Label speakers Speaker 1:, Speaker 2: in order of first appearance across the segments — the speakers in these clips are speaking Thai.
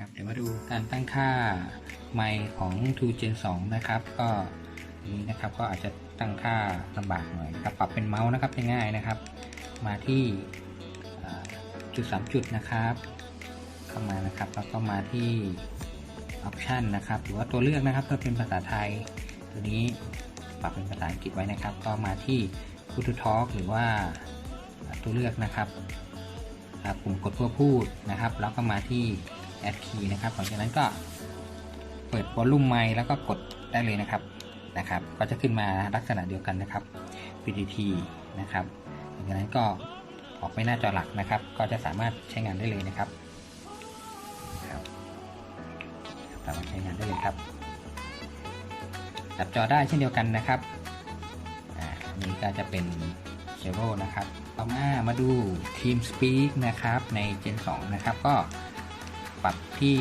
Speaker 1: ครับ เดี๋ยวมาดูการตั้งค่าไมค์ของ 2 Gen 2 นะครับ ก็นี้นะครับก็อาจจะตั้งค่าลำบากหน่อยนะครับปรับเป็นเมาส์นะครับง่ายๆนะครับ มาที่จุด 3 จุดนะครับ เข้ามานะครับแล้วก็มาที่ Option นะครับ หรือว่าตัวเลือกนะครับเพื่อเป็นภาษาไทย ตัวนี้ปรับเป็นภาษาอังกฤษไว้นะครับ ก็มาที่ Bluetooth Talk หรือว่าตัวเลือกนะครับปุ่มกดเพื่อพูดนะครับ แล้วก็มาที่ Add Key นะครับหลังจากนั้นก็เปิดวอลลุ่มไมค์แล้วก็กดได้เลยนะครับนะครับ ก็จะขึ้นมาลักษณะเดียวกันนะครับ PDT นะครับหลังจากนั้นก็ออกไปหน้าจอหลักนะครับ ก็จะสามารถใช้งานได้เลยนะครับสามารถใช้งานได้เลยครับจับจอได้เช่นเดียวกันนะครับอ่าอันนี้ก็จะเป็นเซโร่นะครับ ต่อมามาดู Team Speak นะครับใน Gen 2 นะครับ ก็ ปรับที่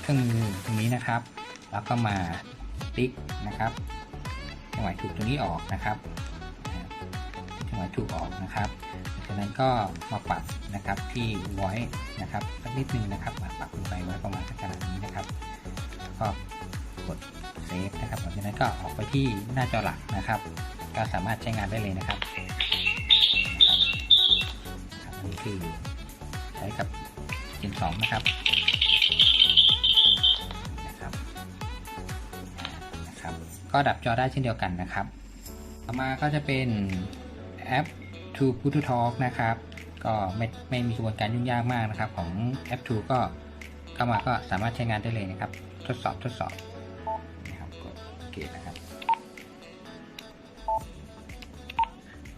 Speaker 1: เครื่องมือตรงนี้นะครับ แล้วก็มาติ๊กนะครับจังหวะถูกตัวนี้ออกนะครับจังหวะถูกออกนะครับจากนั้นก็มาปรับนะครับที่ voice นะครับสักนิดนึงนะครับมาปรับลงไปไว้ประมาณขนาดนี้นะครับก็กดเซฟนะครับหลังจากนั้นก็ออกไปที่หน้าจอหลักนะครับ ก็สามารถใช้งานได้เลยนะครับนะครับอันนี้คือใช้กับ 2 นะครับนะครับนะครับ ก็ดับจอได้เช่นเดียวกันนะครับ ต่อมาก็จะเป็นแอป To Bluetooth Talk นะครับ ก็ไม่ไม่มีกระบวนการยุ่งยากมากนะครับ ของแอป To ก็เข้ามาก็สามารถใช้งานได้เลยนะครับ ทดสอบทดสอบนะครับกดโอเคนะครับ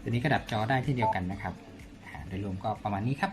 Speaker 1: ตัวนี้ก็ดับจอได้เช่นเดียวกันนะครับโดยรวมก็ประมาณนี้ครับ